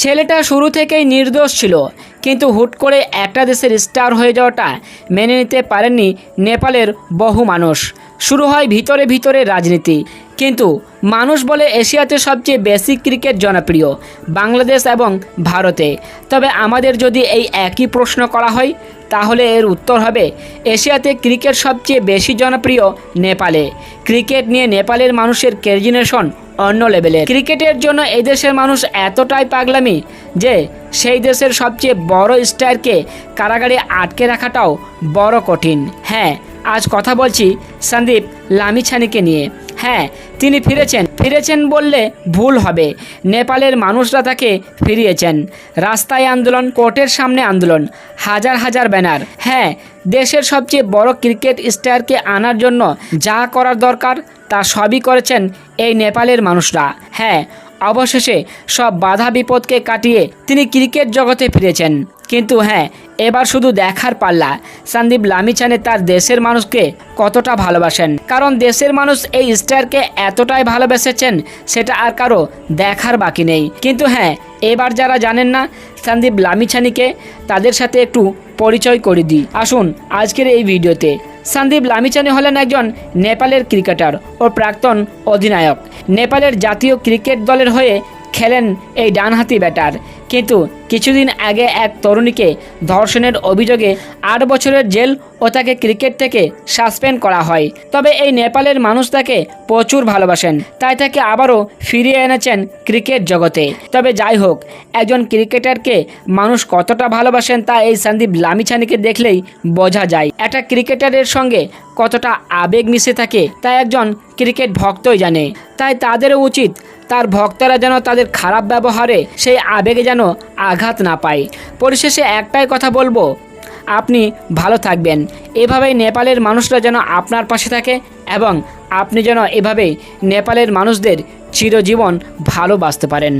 ছেলেটা শুরু থেকেই নির্দোষ ছিল, কিন্তু হুট করে একটা দেশের স্টার হয়ে যাওয়াটা মেনে নিতে পারেননি নেপালের বহু মানুষ। শুরু হয় ভিতরে ভিতরে রাজনীতি, কিন্তু মানুষ বলে এশিয়াতে সবচেয়ে বেশি ক্রিকেট জনপ্রিয়, বাংলাদেশ এবং ভারতে। তবে আমাদের যদি এই একই প্রশ্ন করা হয়, তাহলে এর উত্তর হবে, এশিয়াতে ক্রিকেট সবচেয়ে বেশি জনপ্রিয় নেপালে। ক্রিকেট নিয়ে নেপালের মানুষের ক্রেজিনেশন অন্য লেভেলের ক্রিকেটের জন্য এই দেশের মানুষ এতটাই পাগলামি যে সেই দেশের সবচেয়ে বড় স্টারকে কারাগারে আটকে রাখাটাও বড় কঠিন। হ্যাঁ আজ কথা বলছি সন্দীপ লামিছানিকে নিয়ে। হ্যাঁ তিনি ফিরেছেন। ফিরেছেন বললে ভুল হবে। নেপালের মানুষরা তাকে ফিরিয়েছেন। রাস্তায় আন্দোলন, কোর্টের সামনে আন্দোলন, হাজার হাজার ব্যানার। হ্যাঁ দেশের সবচেয়ে বড় ক্রিকেট স্টারকে আনার জন্য যা করার দরকার, তা সবই করেছেন এই নেপালের মানুষরা। হ্যাঁ অবশেষে সব বাধা বিপদকে কাটিয়ে তিনি ক্রিকেট জগতে ফিরেছেন। কিন্তু হ্যাঁ এবার শুধু দেখার পাল্লা। সন্দীপ লামিছানে তার দেশের মানুষকে কতটা ভালোবাসেন? কারণ দেশের মানুষ এই স্টারকে এতটাই ভালোবেসেছেন, সেটা আর কারও দেখার বাকি নেই। কিন্তু হ্যাঁ এবার যারা জানেন না, সন্দীপ লামিছানিকে তাদের সাথে একটু পরিচয় করে দিই। আসুন আজকের এই ভিডিওতে। সন্দীপ লামিছানি হলেন একজন নেপালের ক্রিকেটার ও প্রাক্তন অধিনায়ক। নেপালের জাতীয় ক্রিকেট দলের হয়ে খেলেন এই ডানহাতি ব্যাটার। কিন্তু কিছুদিন আগে এক তরুণীকে ধর্ষণের অভিযোগে আট বছরের জেল ও তাকে ক্রিকেট থেকে সাসপেন্ড করা হয়। তবে এই নেপালের মানুষ তাকে প্রচুর ভালোবাসেন। তাই তাকে আবারও ফিরিয়ে এনেছেন ক্রিকেট জগতে। তবে যাই হোক, একজন ক্রিকেটারকে মানুষ কতটা ভালোবাসেন তা এই সন্দীপ লামিছানিকে দেখলেই বোঝা যায়। একটা ক্রিকেটারের সঙ্গে কতটা আবেগ মিশে থাকে তা একজন ক্রিকেট ভক্তই জানে। তাই তাদেরও উচিত তার ভক্তরা যেন তাদের খারাপ ব্যবহারে সেই আবেগে যেন আঘাত না পায়। পরিশেষে একটাই কথা বলব, আপনি ভালো থাকবেন। এভাবেই নেপালের মানুষরা যেন আপনার পাশে থাকে এবং আপনি যেন এভাবেই নেপালের মানুষদের চিরজীবন ভালোবাসতে পারেন।